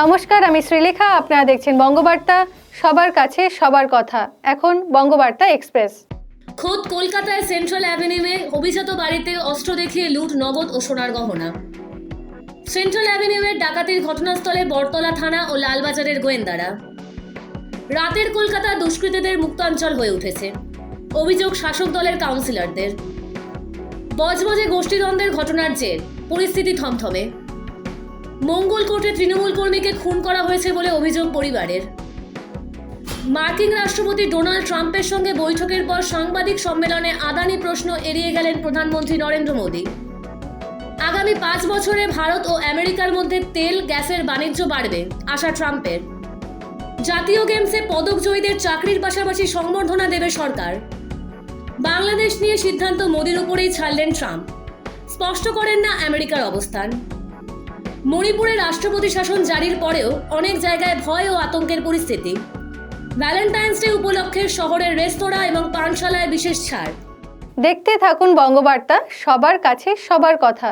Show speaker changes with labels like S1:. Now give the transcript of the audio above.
S1: নমস্কার, আমি শ্রীলেখা। আপনারা দেখছেন বঙ্গবার্তা। সবার কাছে সবার কথা। এখন বঙ্গবার্তা এক্সপ্রেস।
S2: খোদ কলকাতায় সেন্ট্রাল অ্যাভিনিউয়ে অভিজাত বাড়িতে অস্ত্র দেখিয়ে লুট নগদ ও সোনার গহনা। সেন্ট্রাল অ্যাভিনিউয়ের ডাকাতির ঘটনাস্থলে বটতলা থানা ও লালবাজারের গোয়েন্দারা। রাতের কলকাতা দুষ্কৃতীদের মুক্তাঞ্চল হয়ে উঠেছে। অভিযোগ শাসক দলের কাউন্সিলরদের। বজবজে গোষ্ঠীদ্বন্দ্বের ঘটনার জের। পরিস্থিতি থমথমে। মঙ্গল কোর্টে তৃণমূল কর্মীকে খুন করা হয়েছে বলে অভিযোগ পরিবারের। মার্কিন রাষ্ট্রপতি ডোনাল্ড ট্রাম্পের সঙ্গে বৈঠকের পর সাংবাদিক সম্মেলনে আদানি প্রশ্ন এড়িয়ে গেলেন প্রধানমন্ত্রী নরেন্দ্র মোদী। আগামী পাঁচ বছরে ভারত ও আমেরিকার মধ্যে তেল, গ্যাসের বাণিজ্য বাড়বে, আশা ট্রাম্পের। জাতীয় গেমসে পদক জয়ীদের চাকরির পাশাপাশি সংবর্ধনা দেবে সরকার। বাংলাদেশ নিয়ে সিদ্ধান্ত মোদির উপরেই ছাড়লেন ট্রাম্প। স্পষ্ট করেন না আমেরিকার অবস্থান। মণিপুরে রাষ্ট্রপতি শাসন জারির পরেও অনেক জায়গায় ভয় ও আতঙ্কের পরিস্থিতি। ভ্যালেন্টাইন্স ডে উপলক্ষে শহরের রেস্তোরাঁ এবং পানশালায় বিশেষ ছাড়।
S1: দেখতে থাকুন বঙ্গবার্তা, সবার কাছে সবার কথা।